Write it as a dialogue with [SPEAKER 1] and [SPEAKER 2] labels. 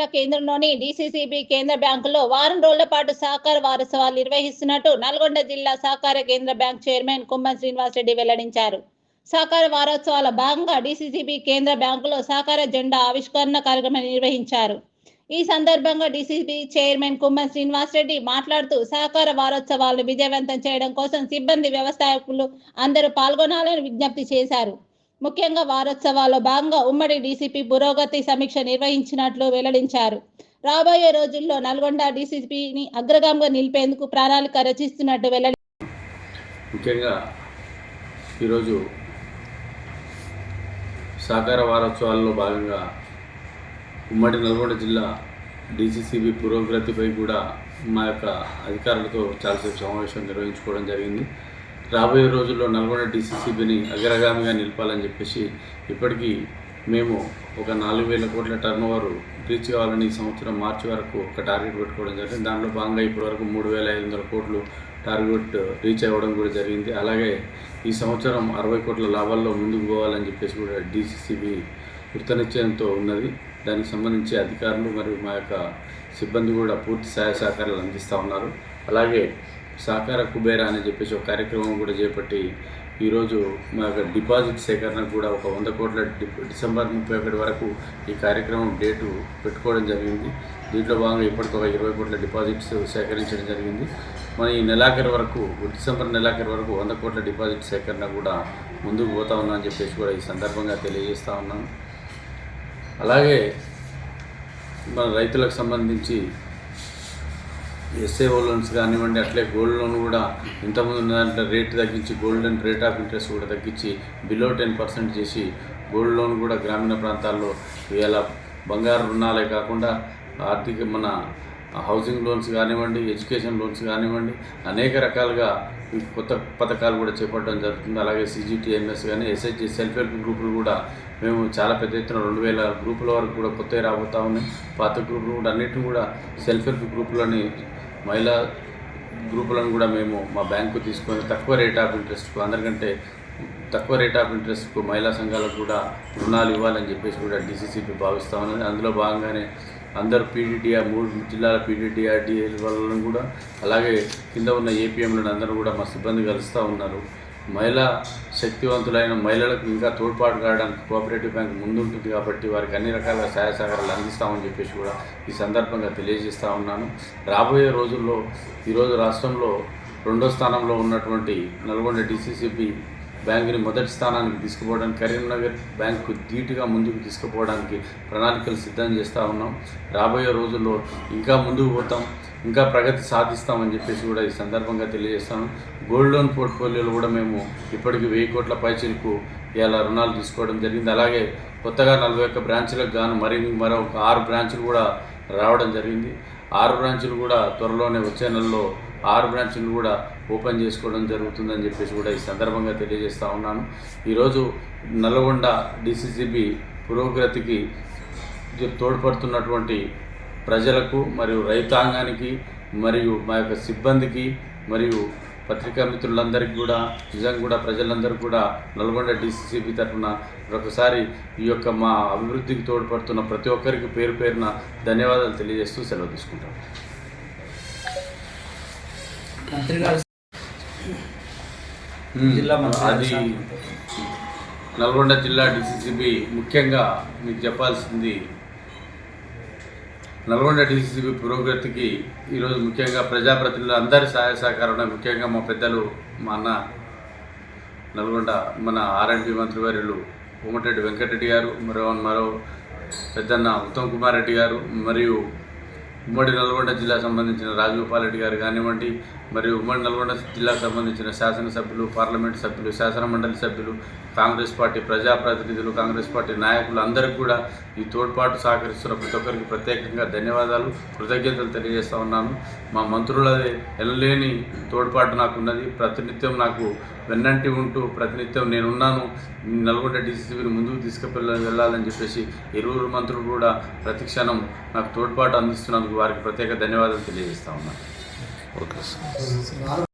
[SPEAKER 1] జిల్లా కేంద్రంలోని డిసిసిబి కేంద్ర బ్యాంకులో వారం రోజుల పాటు సహకార వారోత్సవాలు నిర్వహిస్తున్నట్టు నల్గొండ జిల్లా సహకార కేంద్ర బ్యాంక్ చైర్మన్ కుంభం శ్రీనివాసరెడ్డి వెల్లడించారు. సహకార వారోత్సవాల భాగంగా డిసిసిబి కేంద్ర బ్యాంకులో సహకార జెండా ఆవిష్కరణ కార్యక్రమం నిర్వహించారు. ఈ సందర్భంగా డిసిబి చైర్మన్ కుమ్మన్ శ్రీనివాసరెడ్డి మాట్లాడుతూ సహకార వారోత్సవాలను విజయవంతం చేయడం కోసం సిబ్బంది వ్యవస్థాపకులు అందరూ పాల్గొనాలని విజ్ఞప్తి చేశారు. ముఖ్యంగా వారోత్సవాల్లో భాగంగా ఉమ్మడి డీసీపీ పురోగతి సమీక్ష నిర్వహించినట్లు వెల్లడించారు. రాబోయే రోజుల్లో నల్గొండ డీసీపీని అగ్రగామంగా నిలిపేందుకు ప్రణాళిక రచిస్తున్నట్టు వెల్లడి
[SPEAKER 2] ముఖ్యంగా ఈరోజు సహకార వారోత్సవాల్లో భాగంగా ఉమ్మడి నల్గొండ జిల్లా డీసీసీబీ పురోగతిపై కూడా మా యొక్క అధికారులతో చాలాసేపు సమావేశం నిర్వహించుకోవడం జరిగింది. రాబోయే రోజుల్లో నల్గొండ డీసీసీబీని అగ్రగామిగా నిలపాలని చెప్పేసి ఇప్పటికీ మేము ఒక నాలుగు వేల కోట్ల టర్న్ ఓవర్ రీచ్ కావాలని ఈ సంవత్సరం మార్చి వరకు ఒక టార్గెట్ పెట్టుకోవడం జరిగింది. దాంట్లో భాగంగా ఇప్పటి వరకు మూడు వేల ఐదు వందల కోట్లు టార్గెట్ రీచ్ అవ్వడం కూడా జరిగింది. అలాగే ఈ సంవత్సరం అరవై కోట్ల లాభాల్లో ముందుకు పోవాలని చెప్పేసి కూడా డీసీసీబీ కృతనిశ్చయంతో ఉన్నది. దానికి సంబంధించి అధికారులు మరియు మా యొక్క సిబ్బంది కూడా పూర్తి సహాయ సహకారాలు అందిస్తూ ఉన్నారు. అలాగే సహకార కుబేరా అని చెప్పేసి ఒక కార్యక్రమం కూడా చేపట్టి ఈరోజు మా యొక్క డిపాజిట్ సేకరణకు కూడా ఒక వంద కోట్ల డిసెంబర్ ముప్పై ఒకటి వరకు ఈ కార్యక్రమం డేటు పెట్టుకోవడం జరిగింది. దీంట్లో భాగంగా ఇప్పటికి ఒక ఇరవై కోట్ల డిపాజిట్స్ సేకరించడం జరిగింది. మన ఈ నెలాఖరు వరకు డిసెంబర్ నెలాఖరు వరకు వంద కోట్ల డిపాజిట్ సేకరణ కూడా ముందుకు పోతా ఉన్నా అని చెప్పేసి కూడా ఈ సందర్భంగా తెలియజేస్తూ ఉన్నాను. అలాగే మన రైతులకు సంబంధించి ఎస్ఏఓ లోన్స్ కానివ్వండి అట్లే గోల్డ్ లోన్ కూడా ఇంతకుముందు ఉన్న దాంట్లో రేట్ తగ్గించి అండ్ రేట్ ఆఫ్ ఇంట్రెస్ట్ కూడా తగ్గించి బిలో టెన్ పర్సెంట్ చేసి గోల్డ్ లోన్ కూడా గ్రామీణ ప్రాంతాల్లో ఇలా బంగారు రుణాలే కాకుండా ఆర్థిక మన హౌసింగ్ లోన్స్ కానివ్వండి ఎడ్యుకేషన్ లోన్స్ కానివ్వండి అనేక రకాలుగా కొత్త పథకాలు కూడా చేపట్టడం జరుగుతుంది. అలాగే సిజిటిఎంఎస్ కానీ ఎస్హెచ్జి సెల్ఫ్ హెల్ప్ గ్రూపులు కూడా మేము చాలా పెద్ద ఎత్తున రెండు వేల గ్రూపుల వరకు కూడా కొత్తవి రాబోతా ఉన్నాయి. పాత గ్రూపులు కూడా అన్నిటిని కూడా సెల్ఫ్ హెల్ప్ గ్రూపులని మహిళా గ్రూపులను కూడా మేము మా బ్యాంకు తీసుకొని తక్కువ రేట్ ఆఫ్ ఇంట్రెస్ట్కు అందరికంటే తక్కువ రేట్ ఆఫ్ ఇంట్రెస్ట్కు మహిళా సంఘాలకు కూడా రుణాలు ఇవ్వాలని చెప్పేసి కూడా డీసీసీపీ భావిస్తూ ఉన్నది అందులో భాగంగానే అందరు పీడీడీఆర్ మూడు జిల్లాల పీడీడీఆర్ డిఎల్ వాళ్ళను కూడా అలాగే కింద ఉన్న ఏపీఎంలను అందరూ కూడా మా సిబ్బంది కలుస్తూ ఉన్నారు. మహిళా శక్తివంతులైన మహిళలకు ఇంకా తోడ్పాటు కావడానికి కోఆపరేటివ్ బ్యాంక్ ముందుంటుంది కాబట్టి వారికి అన్ని రకాల సహాయ సహకారాలు అందిస్తామని చెప్పేసి కూడా ఈ సందర్భంగా తెలియజేస్తూ ఉన్నాను. రాబోయే రోజుల్లో ఈరోజు రాష్ట్రంలో రెండో స్థానంలో ఉన్నటువంటి నల్గొండ డిసిసిబి బ్యాంకుని మొదటి స్థానానికి తీసుకుపోవడానికి కరీంనగర్ బ్యాంకు ధీటుగా ముందుకు తీసుకుపోవడానికి ప్రణాళికలు సిద్ధం చేస్తూ ఉన్నాం. రాబోయే రోజుల్లో ఇంకా ముందుకు పోతాం. ఇంకా ప్రగతి సాధిస్తామని చెప్పేసి కూడా ఈ సందర్భంగా తెలియజేస్తాను. గోల్డ్ లోన్ పోర్ట్ఫోలియోలో కూడా మేము ఇప్పటికి వెయ్యి కోట్ల పైచీలకు ఇలా రుణాలు తీసుకోవడం జరిగింది. అలాగే కొత్తగా నలభై ఒక్క బ్రాంచ్లకు గాను మరి మరో ఒక ఆరు బ్రాంచులు కూడా రావడం జరిగింది. ఆరు బ్రాంచులు కూడా త్వరలోనే వచ్చే నెలలో ఆరు బ్రాంచులు కూడా ఓపెన్ చేసుకోవడం జరుగుతుందని చెప్పేసి కూడా ఈ సందర్భంగా తెలియజేస్తూ ఉన్నాను. ఈరోజు నల్గొండ డిసిసిబి పురోగతికి తోడ్పడుతున్నటువంటి ప్రజలకు మరియు రైతాంగానికి మరియు మా యొక్క సిబ్బందికి మరియు పత్రికా మిత్రులందరికీ కూడా నిజంగా కూడా ప్రజలందరూ కూడా నల్గొండ డిసిసిబి తరఫున ఒకసారి ఈ యొక్క మా అభివృద్ధికి తోడ్పడుతున్న ప్రతి ఒక్కరికి పేరు పేరున ధన్యవాదాలు తెలియజేస్తూ సెలవు తీసుకుంటాం అది. నల్గొండ జిల్లా డిసిసిబి ముఖ్యంగా మీకు చెప్పాల్సింది నల్గొండ డీసీసీబీ పురోగతికి ఈరోజు ముఖ్యంగా ప్రజాప్రతినిధులు అందరి సహాయ సహకారం ముఖ్యంగా మా పెద్దలు మా అన్న నల్గొండ మన ఆర్ఎండ్బి మంత్రివర్యులు కోమటిరెడ్డి వెంకటరెడ్డి గారు మరో మరో పెద్దన్న ఉత్తమ్ కుమార్ రెడ్డి గారు మరియు ఉమ్మడి నల్గొండ జిల్లా సంబంధించిన రాజగోపాల్ రెడ్డి గారు కానివ్వండి మరియు ఉమ్మడి నల్గొండ జిల్లాకు సంబంధించిన శాసనసభ్యులు పార్లమెంట్ సభ్యులు శాసన మండలి సభ్యులు కాంగ్రెస్ పార్టీ ప్రజాప్రతినిధులు కాంగ్రెస్ పార్టీ నాయకులు అందరికీ కూడా ఈ తోడ్పాటు సహకరిస్తున్న ప్రతి ఒక్కరికి ప్రత్యేకంగా ధన్యవాదాలు కృతజ్ఞతలు తెలియజేస్తా ఉన్నాను. మా మంత్రులది ఎనలేని తోడ్పాటు నాకున్నది ప్రతినిత్యం నాకు వెన్నంటి ఉంటూ ప్రతినిత్యం నేనున్నాను. నల్గొండ డీసీసీబీని ముందుకు తీసుకువెళ్ళ వెళ్ళాలని చెప్పేసి ఇరువురు మంత్రులు కూడా ప్రతి క్షణం నాకు తోడ్పాటు అందిస్తున్నందుకు వారికి ప్రత్యేక ధన్యవాదాలు తెలియజేస్తా ఉన్నాను
[SPEAKER 3] ఓకే సార్.